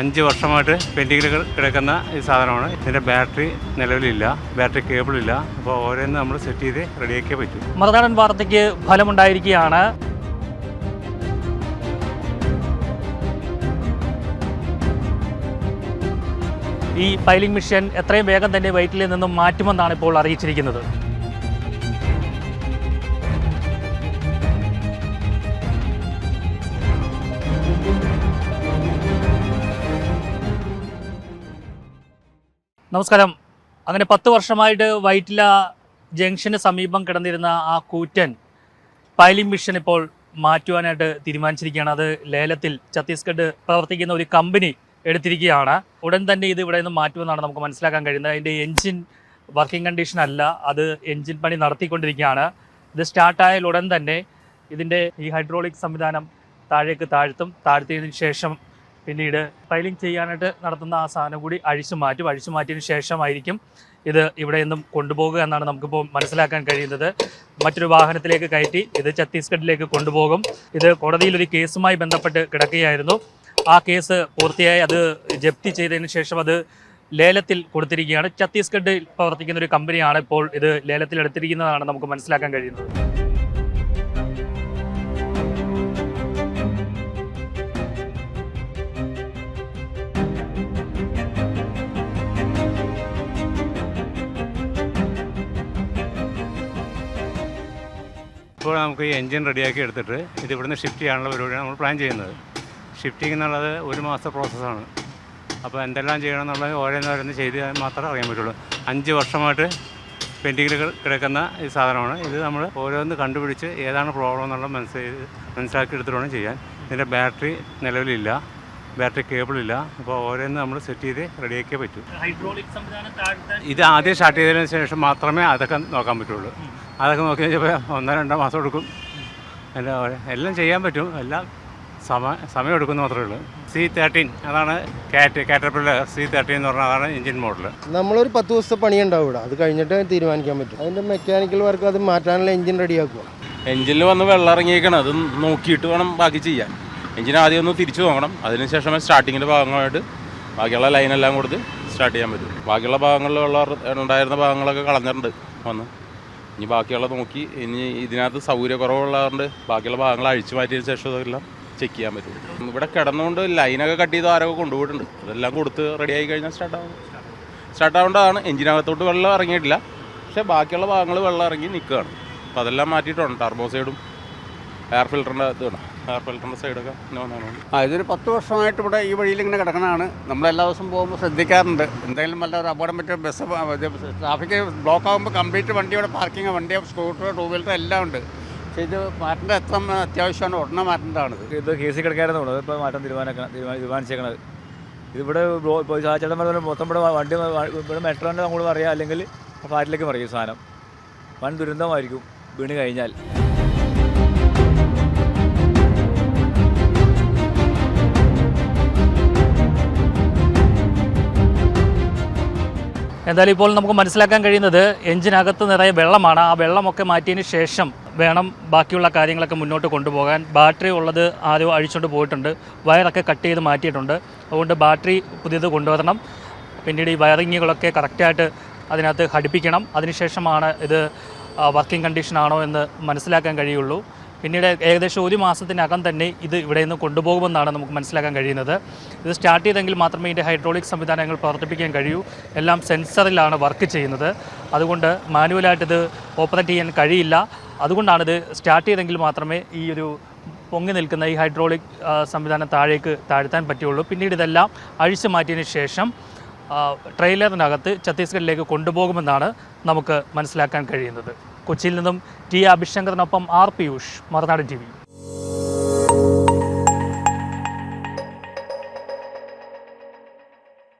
അഞ്ച് വർഷമായിട്ട് പെൻഡിങ്ങിൽ കിടക്കുന്ന ഈ സാധനമാണ്. ഇതിന്റെ ബാറ്ററി നിലവിലില്ല ബാറ്ററി കേബിളില്ല. അപ്പോൾ ഓരോന്ന് നമ്മൾ സെറ്റ് ചെയ്ത് റെഡിയാക്കിയേ പറ്റും. മറുനാടൻ വാർത്തയ്ക്ക് ഫലമുണ്ടായിരിക്കുകയാണ്. ഈ പൈലിംഗ് മെഷീൻ എത്രയും വേഗം തന്നെ വൈറ്റിൽ നിന്നും മാറ്റുമെന്നാണ് ഇപ്പോൾ അറിയിച്ചിരിക്കുന്നത്. നമസ്കാരം. അങ്ങനെ പത്ത് വർഷമായിട്ട് വൈറ്റില ജംഗ്ഷന് സമീപം കിടന്നിരുന്ന ആ കൂറ്റൻ പൈലിംഗ് മിഷൻ ഇപ്പോൾ മാറ്റുവാനായിട്ട് തീരുമാനിച്ചിരിക്കുകയാണ്. അത് ലേലത്തിൽ ഛത്തീസ്ഗഡ് പ്രവർത്തിക്കുന്ന ഒരു കമ്പനി എടുത്തിരിക്കുകയാണ്. ഉടൻ തന്നെ ഇത് ഇവിടെ നിന്ന് മാറ്റുമെന്നാണ് നമുക്ക് മനസ്സിലാക്കാൻ കഴിയുന്നത്. അതിന്റെ എൻജിൻ വർക്കിംഗ് കണ്ടീഷൻ അല്ല. അത് എൻജിൻ പണി നടത്തിക്കൊണ്ടിരിക്കുകയാണ്. ഇത് സ്റ്റാർട്ടായാൽ ഉടൻ തന്നെ ഇതിന്റെ ഈ ഹൈഡ്രോളിക് സംവിധാനം താഴേക്ക് താഴ്ത്തും. താഴ്ത്തിയതിന് ശേഷം പിന്നീട് ഫൈലിംഗ് ചെയ്യാനായിട്ട് നടത്തുന്ന ആ സാധനം കൂടി അഴിച്ചു മാറ്റും. അഴിച്ചു മാറ്റിയതിനു ശേഷമായിരിക്കും ഇത് ഇവിടെ നിന്നും കൊണ്ടുപോകുക എന്നാണ് നമുക്കിപ്പോൾ മനസ്സിലാക്കാൻ കഴിയുന്നത്. മറ്റൊരു വാഹനത്തിലേക്ക് കയറ്റി ഇത് ഛത്തീസ്ഗഡിലേക്ക് കൊണ്ടുപോകും. ഇത് കോടതിയിൽ ഒരു കേസുമായി ബന്ധപ്പെട്ട് കിടക്കുകയായിരുന്നു. ആ കേസ് പൂർത്തിയായി അത് ജപ്തി ചെയ്തതിന് ശേഷം അത് ലേലത്തിൽ കൊടുത്തിരിക്കുകയാണ്. ഛത്തീസ്ഗഡിൽ പ്രവർത്തിക്കുന്ന ഒരു കമ്പനിയാണ് ഇപ്പോൾ ഇത് ലേലത്തിൽ എടുത്തിരിക്കുന്നതാണ് നമുക്ക് മനസ്സിലാക്കാൻ കഴിയുന്നത്. ഇപ്പോൾ നമുക്ക് ഈ എൻജിൻ റെഡിയാക്കി എടുത്തിട്ട് ഇത് ഇവിടുന്ന് ഷിഫ്റ്റ് ചെയ്യാനുള്ള പരിപാടിയാണ് നമ്മൾ പ്ലാൻ ചെയ്യുന്നത്. ഷിഫ്റ്റിംഗ് എന്നുള്ളത് ഒരു മാസത്തെ പ്രോസസ്സാണ് അപ്പോൾ എന്തെല്ലാം ചെയ്യണം എന്നുള്ളത് ഓരോന്നോരോന്ന് ചെയ്ത് മാത്രമേ അറിയാൻ പറ്റുള്ളൂ. അഞ്ച് വർഷമായിട്ട് പെൻഡിങ്ങിൽ കിടക്കുന്ന ഈ സാധനമാണ്. ഇത് നമ്മൾ ഓരോന്ന് കണ്ടുപിടിച്ച് ഏതാണ് പ്രോബ്ലം എന്നുള്ളത് മനസ്സിലാക്കി മനസ്സിലാക്കി എടുത്തിട്ട് വേണം ചെയ്യാൻ. ഇതിന്റെ ബാറ്ററി നിലവിലില്ല. ബാറ്ററി കേബിളില്ല അപ്പോൾ ഓരോന്ന് നമ്മൾ സെറ്റ് ചെയ്ത് റെഡിയാക്കിയേ പറ്റൂ. ഹൈഡ്രോളിക് സംവിധാനം താഴ്ത്താൻ ഇത് ആദ്യം സ്റ്റാർട്ട് ചെയ്തതിന് ശേഷം മാത്രമേ അതൊക്കെ നോക്കാൻ പറ്റുള്ളൂ. അതൊക്കെ നോക്കി കഴിഞ്ഞപ്പോൾ ഒന്നോ രണ്ടോ മാസം എടുക്കും. എല്ലാം എല്ലാം ചെയ്യാൻ പറ്റും. എല്ലാം സമ സമയം എടുക്കുന്നു മാത്രമേ ഉള്ളൂ. സി തേർട്ടീൻ അതാണ് കാറ്റ് കാറ്റർപില്ലർ സി തേർട്ടീൻ എന്ന് പറഞ്ഞാൽ അതാണ് എഞ്ചിൻ മോഡൽ നമ്മളൊരു പത്ത് ദിവസത്തെ പണിയുണ്ടാവും ഇവിടെ. അത് കഴിഞ്ഞിട്ട് തീരുമാനിക്കാൻ പറ്റും. അതിന്റെ മെക്കാനിക്കൽ വർക്ക് അത് മാറ്റാനുള്ള എഞ്ചിൻ റെഡിയാക്കുക എഞ്ചിനിൽ വന്ന് വെള്ളം ഇറങ്ങിയേക്കണം. അത് നോക്കിയിട്ട് വേണം ബാക്കി ചെയ്യാൻ. എഞ്ചിൻ ആദ്യം ഒന്ന് തിരിച്ചു നോക്കണം. അതിനുശേഷമേ സ്റ്റാർട്ടിങ്ങിന്റെ ഭാഗമായിട്ട് ബാക്കിയുള്ള ലൈനെല്ലാം കൊടുത്ത് സ്റ്റാർട്ട് ചെയ്യാൻ പറ്റും. ബാക്കിയുള്ള ഭാഗങ്ങളിലുള്ള ഉണ്ടായിരുന്ന ഭാഗങ്ങളൊക്കെ കളഞ്ഞിട്ടുണ്ട് വന്ന് ഇനി ബാക്കിയുള്ള നോക്കി ഇനി ഇതിനകത്ത് സൗകര്യക്കുറവുള്ളതുകൊണ്ട് ബാക്കിയുള്ള ഭാഗങ്ങൾ അഴിച്ചു മാറ്റിയതിന് ശേഷം അതെല്ലാം ചെക്ക് ചെയ്യാൻ പറ്റും. ഇവിടെ കിടന്നുകൊണ്ട് ലൈനൊക്കെ കട്ട് ചെയ്ത് ആരൊക്കെ കൊണ്ടുപോയിട്ടുണ്ട്. അതെല്ലാം കൊടുത്ത് റെഡി ആയി കഴിഞ്ഞാൽ സ്റ്റാർട്ടാവും സ്റ്റാർട്ട് ആവേണ്ടതാണ്. എഞ്ചിനകത്തോട്ട് വെള്ളം ഇറങ്ങിയിട്ടില്ല. പക്ഷേ ബാക്കിയുള്ള ഭാഗങ്ങൾ വെള്ളം ഇറങ്ങി നിൽക്കുകയാണ്. അപ്പോൾ അതെല്ലാം മാറ്റിയിട്ടുണ്ട്. ടർബോ സൈഡും എയർ ഫിൽറ്ററിന്റെ ഇതാണ് വേണം എയർ ഫിൽറ്ററിന്റെ സൈഡൊക്കെ വന്നതാണ് ആ ഇതൊരു പത്ത് വർഷമായിട്ട് ഇവിടെ ഈ വഴിയിൽ ഇങ്ങനെ കിടക്കണതാണ്. നമ്മൾ എല്ലാ ദിവസവും പോകുമ്പോൾ ശ്രദ്ധിക്കാറുണ്ട്. എന്തെങ്കിലും വല്ല ഒരു അപകടം പറ്റിയ ബസ് ട്രാഫിക് ബ്ലോക്ക് ആകുമ്പോൾ കംപ്ലീറ്റ് വണ്ടിയുടെ പാർക്കിംഗ് വണ്ടി സ്കൂട്ടർ ടൂ വീലർ എല്ലാം ഉണ്ട്. പക്ഷേ ഇത് മാറ്റേണ്ട എത്ര അത്യാവശ്യമാണ് ഉടനെ മാറ്റേണ്ടതാണ് ഇത്. കേസിൽ കിടക്കായിരുന്നു. ഇപ്പോൾ മാറ്റം തീരുമാനിക്കണം തീരുമാനം തീരുമാനിച്ചേക്കണത്. ഇതിവിടെ ഇപ്പോൾ ചേട്ടൻ പറഞ്ഞ മൊത്തം ഇവിടെ വണ്ടി ഇവിടെ മെട്രോന്റെ അങ്ങോട്ട് പറയാം അല്ലെങ്കിൽ ഫ്ലാറ്റിലേക്ക് പറയും സാധനം. വൻ ദുരന്തമായിരിക്കും വീണ് കഴിഞ്ഞാൽ. എന്തായാലും ഇപ്പോൾ നമുക്ക് മനസ്സിലാക്കാൻ കഴിയുന്നത് എഞ്ചിനകത്ത് നിറയെ വെള്ളമാണ്. ആ വെള്ളമൊക്കെ മാറ്റിയതിന് ശേഷം വേണം ബാക്കിയുള്ള കാര്യങ്ങളൊക്കെ മുന്നോട്ട് കൊണ്ടുപോകാൻ. ബാറ്ററി ഉള്ളത് ആരോ അഴിച്ചുകൊണ്ട് പോയിട്ടുണ്ട്. വയറൊക്കെ കട്ട് ചെയ്ത് മാറ്റിയിട്ടുണ്ട്. അതുകൊണ്ട് ബാറ്ററി പുതിയത് കൊണ്ടുവരണം. പിന്നീട് ഈ വയറിങ്ങുകളൊക്കെ കറക്റ്റായിട്ട് അതിനകത്ത് ഘടിപ്പിക്കണം. അതിനുശേഷമാണ് ഇത് വർക്കിംഗ് കണ്ടീഷനാണോ എന്ന് മനസ്സിലാക്കാൻ കഴിയുള്ളൂ. പിന്നീട് ഏകദേശം ഒരു മാസത്തിനകം തന്നെ ഇത് ഇവിടെ നിന്ന് കൊണ്ടുപോകുമെന്നാണ് നമുക്ക് മനസ്സിലാക്കാൻ കഴിയുന്നത്. ഇത് സ്റ്റാർട്ട് ചെയ്തെങ്കിൽ മാത്രമേ ഇതിന്റെ ഹൈഡ്രോളിക് സംവിധാനങ്ങൾ പ്രവർത്തിപ്പിക്കാൻ കഴിയൂ. എല്ലാം സെൻസറിലാണ് വർക്ക് ചെയ്യുന്നത്. അതുകൊണ്ട് മാനുവലായിട്ട് ഇത് ഓപ്പറേറ്റ് ചെയ്യാൻ കഴിയില്ല. അതുകൊണ്ടാണ് ഇത് സ്റ്റാർട്ട് ചെയ്തെങ്കിൽ മാത്രമേ ഈ ഒരു പൊങ്ങി നിൽക്കുന്ന ഈ ഹൈഡ്രോളിക് സംവിധാനം താഴേക്ക് താഴ്ത്താൻ പറ്റുള്ളൂ. പിന്നീട് ഇതെല്ലാം അഴിച്ചു മാറ്റിയതിന് ശേഷം ട്രെയിലറിനകത്ത് ഛത്തീസ്ഗഡിലേക്ക് കൊണ്ടുപോകുമെന്നാണ് നമുക്ക് മനസ്സിലാക്കാൻ കഴിയുന്നത്. കൊച്ചിയിൽ നിന്നും T അഭിശങ്കറിനൊപ്പം R Piyush Marunadan T V.